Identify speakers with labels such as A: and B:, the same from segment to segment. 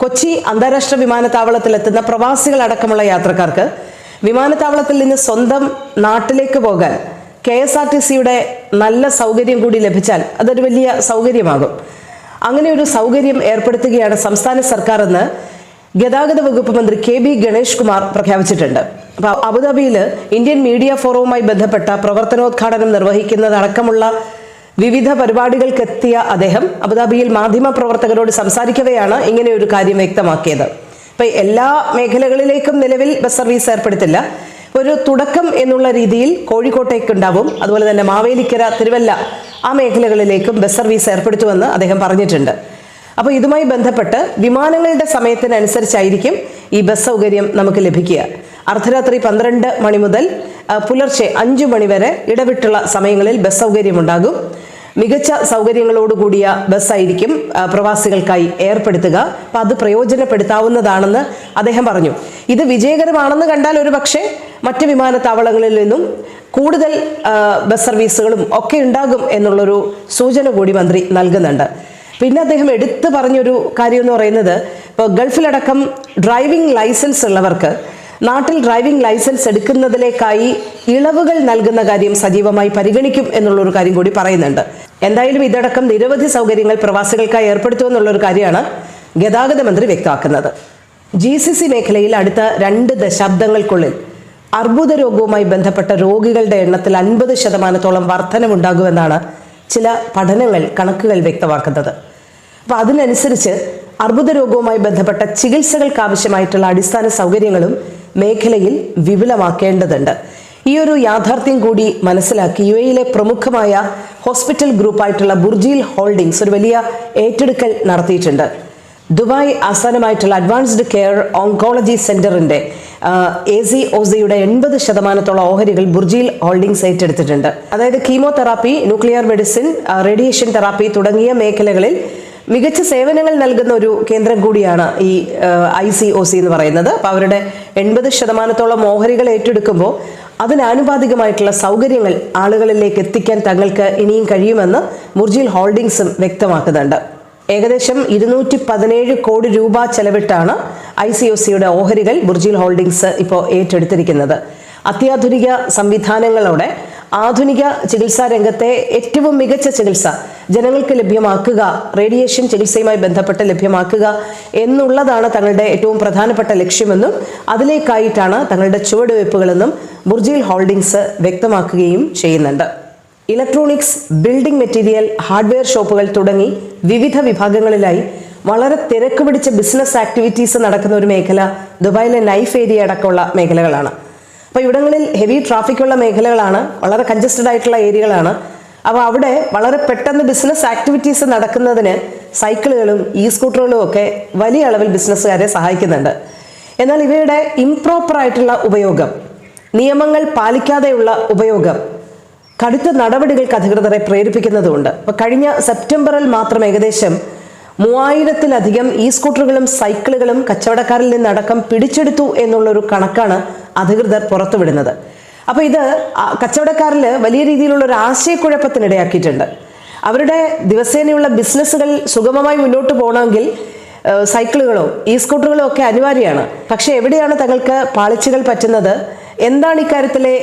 A: കൊച്ചി അന്താരാഷ്ട്ര വിമാനത്താവളത്തിൽ എത്തുന്ന പ്രവാസികൾ അടക്കമുള്ള യാത്രക്കാർക്ക് വിമാനത്താവളത്തിൽ നിന്ന് സ്വന്തം നാട്ടിലേക്ക് പോകാൻ കെ എസ് ആർ ടി സിയുടെ നല്ല സൗകര്യം കൂടി ലഭിച്ചാൽ അതൊരു വലിയ സൗകര്യമാകും. അങ്ങനെ ഒരു സൗകര്യം ഏർപ്പെടുത്തുകയാണ് സംസ്ഥാന സർക്കാർ എന്ന് ഗതാഗത വകുപ്പ് മന്ത്രി കെ ബി ഗണേഷ് കുമാർ പ്രഖ്യാപിച്ചിട്ടുണ്ട്. അപ്പൊ അബുദാബിയിൽ ഇന്ത്യൻ മീഡിയ ഫോറവുമായി ബന്ധപ്പെട്ട പ്രവർത്തനോദ്ഘാടനം നിർവഹിക്കുന്നതടക്കമുള്ള വിവിധ പരിപാടികൾക്കെത്തിയ അദ്ദേഹം അബുദാബിയിൽ മാധ്യമ പ്രവർത്തകരോട് സംസാരിക്കവെയാണ് ഇങ്ങനെ ഒരു കാര്യം വ്യക്തമാക്കിയത്. ഇപ്പൊ എല്ലാ മേഖലകളിലേക്കും നിലവിൽ ബസ് സർവീസ് ഏർപ്പെടുത്തില്ല. ഒരു തുടക്കം എന്നുള്ള രീതിയിൽ കോഴിക്കോട്ടേക്ക് ഉണ്ടാവും അതുപോലെ തന്നെ മാവേലിക്കര തിരുവല്ല ആ മേഖലകളിലേക്കും ബസ് സർവീസ് ഏർപ്പെടുത്തുമെന്ന് അദ്ദേഹം പറഞ്ഞിട്ടുണ്ട്. അപ്പോൾ ഇതുമായി ബന്ധപ്പെട്ട് വിമാനങ്ങളുടെ സമയത്തിനനുസരിച്ചായിരിക്കും ഈ ബസ് സൗകര്യം നമുക്ക് ലഭിക്കുക. അർദ്ധരാത്രി പന്ത്രണ്ട് മണി മുതൽ പുലർച്ചെ അഞ്ചു മണിവരെ ഇടവിട്ടുള്ള സമയങ്ങളിൽ ബസ് സൗകര്യം ഉണ്ടാകും മികച്ച സൗകര്യങ്ങളോടുകൂടിയ ബസ്സായിരിക്കും പ്രവാസികൾക്കായി ഏർപ്പെടുത്തുക. അപ്പം അത് പ്രയോജനപ്പെടുത്താവുന്നതാണെന്ന് അദ്ദേഹം പറഞ്ഞു. ഇത് വിജയകരമാണെന്ന് കണ്ടാൽ ഒരു പക്ഷേ മറ്റ് വിമാനത്താവളങ്ങളിൽ നിന്നും കൂടുതൽ ബസ് സർവീസുകളും ഒക്കെ ഉണ്ടാകും എന്നുള്ളൊരു സൂചന കൂടി മന്ത്രി നൽകുന്നുണ്ട്. പിന്നെ അദ്ദേഹം എടുത്തു പറഞ്ഞൊരു കാര്യം എന്ന് പറയുന്നത് ഇപ്പോൾ ഗൾഫിലടക്കം ഡ്രൈവിംഗ് ലൈസൻസ് ഉള്ളവർക്ക് നാട്ടിൽ ഡ്രൈവിംഗ് ലൈസൻസ് എടുക്കുന്നതിലേക്കായി ഇളവുകൾ നൽകുന്ന കാര്യം സജീവമായി പരിഗണിക്കും എന്നുള്ളൊരു കാര്യം കൂടി പറയുന്നുണ്ട്. എന്തായാലും ഇതടക്കം നിരവധി സൗകര്യങ്ങൾ പ്രവാസികൾക്കായി ഏർപ്പെടുത്തുമെന്നുള്ളൊരു കാര്യമാണ് ഗതാഗത മന്ത്രി വ്യക്തമാക്കുന്നത്. ജി സി സി മേഖലയിൽ അടുത്ത രണ്ട് ദശാബ്ദങ്ങൾക്കുള്ളിൽ അർബുദ രോഗവുമായി ബന്ധപ്പെട്ട രോഗികളുടെ എണ്ണത്തിൽ അൻപത് ശതമാനത്തോളം വർധനമുണ്ടാകുമെന്നാണ് ചില പഠനങ്ങൾ കണക്കുകൾ വ്യക്തമാക്കുന്നത്. അപ്പോൾ അതിനനുസരിച്ച് അർബുദ രോഗവുമായി ബന്ധപ്പെട്ട ചികിത്സകൾക്ക് ആവശ്യമായിട്ടുള്ള അടിസ്ഥാന സൗകര്യങ്ങളും മേഖലയിൽ വിപുലമാക്കേണ്ടതുണ്ട്. ഈ ഒരു യാഥാർത്ഥ്യം കൂടി മനസ്സിലാക്കി യു എയിലെ പ്രമുഖമായ ഹോസ്പിറ്റൽ ഗ്രൂപ്പായിട്ടുള്ള ബുർജീൽ ഹോൾഡിംഗ്സ് ഒരു വലിയ ഏറ്റെടുക്കൽ നടത്തിയിട്ടുണ്ട്. ദുബായ് ആസ്ഥാനമായിട്ടുള്ള അഡ്വാൻസ്ഡ് കെയർ ഓങ്കോളജി സെന്ററിന്റെ എ സി ഒസിയുടെ എൺപത് ശതമാനത്തോളം ഓഹരികൾ ബുർജിൽ ഹോൾഡിംഗ്സ് ഏറ്റെടുത്തിട്ടുണ്ട്. അതായത് chemotherapy nuclear medicine radiation therapy തുടങ്ങിയ മേഖലകളിൽ മികച്ച സേവനങ്ങൾ നൽകുന്ന ഒരു കേന്ദ്രം കൂടിയാണ് ഈ ഐ സി ഒ സി എന്ന് പറയുന്നത്. അപ്പോൾ അവരുടെ എൺപത് ശതമാനത്തോളം ഓഹരികൾ ഏറ്റെടുക്കുമ്പോൾ അതിനാനുപാതികമായിട്ടുള്ള സൗകര്യങ്ങൾ ആളുകളിലേക്ക് എത്തിക്കാൻ തങ്ങൾക്ക് ഇനിയും കഴിയുമെന്ന് മുർജിൽ ഹോൾഡിംഗ്സും വ്യക്തമാക്കുന്നുണ്ട്. ഏകദേശം ഇരുന്നൂറ്റി പതിനേഴ് കോടി രൂപ ചെലവിട്ടാണ് ഐ സി ഒ സിയുടെ ഓഹരികൾ ബുർജിൽ ഹോൾഡിംഗ്സ് ഇപ്പോൾ ഏറ്റെടുത്തിരിക്കുന്നത്. അത്യാധുനിക സംവിധാനങ്ങളോടെ ആധുനിക ചികിത്സാ രംഗത്തെ ഏറ്റവും മികച്ച ചികിത്സ ജനങ്ങൾക്ക് ലഭ്യമാക്കുക റേഡിയേഷൻ ചികിത്സയുമായി ബന്ധപ്പെട്ട് ലഭ്യമാക്കുക എന്നുള്ളതാണ് തങ്ങളുടെ ഏറ്റവും പ്രധാനപ്പെട്ട ലക്ഷ്യമെന്നും അതിലേക്കായിട്ടാണ് തങ്ങളുടെ ചുവടുവയ്പ്പുകളെന്നും ബുർജിൽ ഹോൾഡിംഗ്സ് വ്യക്തമാക്കുകയും ചെയ്യുന്നുണ്ട്. ഇലക്ട്രോണിക്സ് ബിൽഡിംഗ് മെറ്റീരിയൽ ഹാർഡ്വെയർ ഷോപ്പുകൾ തുടങ്ങി വിവിധ വിഭാഗങ്ങളിലായി വളരെ തിരക്ക് പിടിച്ച ബിസിനസ് ആക്ടിവിറ്റീസ് നടക്കുന്ന ഒരു മേഖല ദുബായിലെ നൈഫ് ഏരിയ അടക്കമുള്ള മേഖലകളാണ്. അപ്പോൾ ഇവിടങ്ങളിൽ ഹെവി ട്രാഫിക്കുള്ള മേഖലകളാണ് വളരെ കൺജസ്റ്റഡ് ആയിട്ടുള്ള ഏരിയകളാണ്. അപ്പോൾ അവിടെ വളരെ പെട്ടെന്ന് ബിസിനസ് ആക്ടിവിറ്റീസ് നടക്കുന്നതിന് സൈക്കിളുകളും ഇ സ്കൂട്ടറുകളും ഒക്കെ വലിയ അളവിൽ ബിസിനസ്സുകാരെ സഹായിക്കുന്നുണ്ട്. എന്നാൽ ഇവയുടെ ഇംപ്രോപ്പർ ആയിട്ടുള്ള ഉപയോഗം നിയമങ്ങൾ പാലിക്കാതെയുള്ള ഉപയോഗം കടുത്ത നടപടികൾക്ക് അധികൃതരെ പ്രേരിപ്പിക്കുന്നതുകൊണ്ട്. അപ്പോൾ കഴിഞ്ഞ സെപ്റ്റംബറിൽ മാത്രം ഏകദേശം മൂവായിരത്തിലധികം ഇ സ്കൂട്ടറുകളും സൈക്കിളുകളും കച്ചവടക്കാരിൽ നിന്നടക്കം പിടിച്ചെടുത്തു എന്നുള്ളൊരു കണക്കാണ് അധികൃതർ പുറത്തുവിടുന്നത്. അപ്പൊ ഇത് കച്ചവടക്കാരിൽ വലിയ രീതിയിലുള്ള ഒരു ആശയക്കുഴപ്പത്തിനിടയാക്കിയിട്ടുണ്ട്. അവരുടെ ദിവസേനയുള്ള ബിസിനസ്സുകൾ സുഗമമായി മുന്നോട്ട് പോകണമെങ്കിൽ സൈക്കിളുകളോ ഇ സ്കൂട്ടറുകളോ ഒക്കെ അനിവാര്യമാണ്. പക്ഷെ എവിടെയാണ് തങ്ങൾക്ക് പാളിച്ചകൾ പറ്റുന്നത്? എന്താണ് ഇക്കാര്യത്തിലെ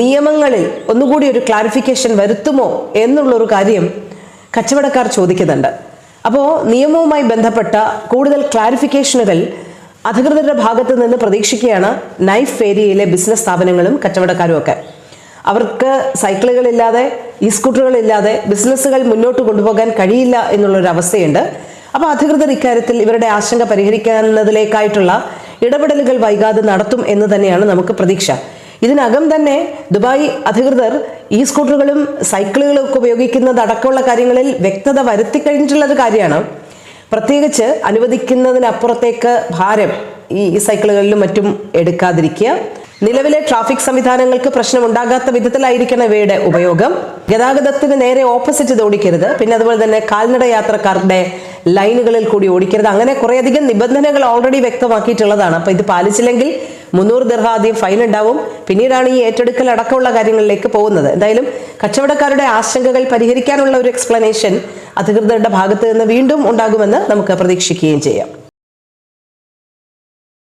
A: നിയമങ്ങളിൽ ഒന്നുകൂടി ഒരു ക്ലാരിഫിക്കേഷൻ വരുത്തുമോ എന്നുള്ള ഒരു കാര്യം കച്ചവടക്കാർ ചോദിക്കുന്നുണ്ട്. അപ്പോൾ നിയമവുമായി ബന്ധപ്പെട്ട കൂടുതൽ ക്ലാരിഫിക്കേഷനുകൾ അധികൃതരുടെ ഭാഗത്ത് നിന്ന് പ്രതീക്ഷിക്കുകയാണ് നൈഫ് ഏരിയയിലെ ബിസിനസ് സ്ഥാപനങ്ങളും കച്ചവടക്കാരും ഒക്കെ. അവർക്ക് സൈക്കിളുകളില്ലാതെ ഇ സ്കൂട്ടറുകളില്ലാതെ ബിസിനസ്സുകൾ മുന്നോട്ട് കൊണ്ടുപോകാൻ കഴിയില്ല എന്നുള്ളൊരു അവസ്ഥയുണ്ട്. അപ്പോൾ അധികൃതർ ഇക്കാര്യത്തിൽ ഇവരുടെ ആശങ്ക പരിഹരിക്കുന്നതിലേക്കായിട്ടുള്ള ഇടപെടലുകൾ വൈകാതെ നടത്തും എന്ന് തന്നെയാണ് നമുക്ക് പ്രതീക്ഷ. ഇതിനകം തന്നെ ദുബായ് അധികൃതർ ഈ സ്കൂട്ടറുകളും സൈക്കിളുകളും ഒക്കെ ഉപയോഗിക്കുന്നത് അടക്കമുള്ള കാര്യങ്ങളിൽ വ്യക്തത വരുത്തി കഴിഞ്ഞിട്ടുള്ള ഒരു കാര്യമാണ്. പ്രത്യേകിച്ച് അനുവദിക്കുന്നതിനപ്പുറത്തേക്ക് ഭാരം ഈ സൈക്കിളുകളിലും മറ്റും എടുക്കാതിരിക്കുക. നിലവിലെ ട്രാഫിക് സംവിധാനങ്ങൾക്ക് പ്രശ്നമുണ്ടാകാത്ത വിധത്തിലായിരിക്കണം ഇവയുടെ ഉപയോഗം. ഗതാഗതത്തിന് നേരെ ഓപ്പോസിറ്റ് ഇത് ഓടിക്കരുത്. പിന്നെ അതുപോലെ തന്നെ കാൽനട യാത്രക്കാരുടെ ലൈനുകളിൽ കൂടി ഓടിക്കരുത്. അങ്ങനെ കുറേയധികം നിബന്ധനകൾ ഓൾറെഡി വ്യക്തമാക്കിയിട്ടുള്ളതാണ്. അപ്പൊ ഇത് പാലിച്ചില്ലെങ്കിൽ മുന്നൂറ് ദിർഹ ആദ്യം ഫൈൻ ഉണ്ടാവും. പിന്നീടാണ് ഈ ഏറ്റെടുക്കൽ അടക്കമുള്ള കാര്യങ്ങളിലേക്ക് പോകുന്നത്. എന്തായാലും കച്ചവടക്കാരുടെ ആശങ്കകൾ പരിഹരിക്കാനുള്ള ഒരു എക്സ്പ്ലനേഷൻ അധികൃതരുടെ ഭാഗത്ത് നിന്ന് വീണ്ടും ഉണ്ടാകുമെന്ന് നമുക്ക് പ്രതീക്ഷിക്കുകയും ചെയ്യാം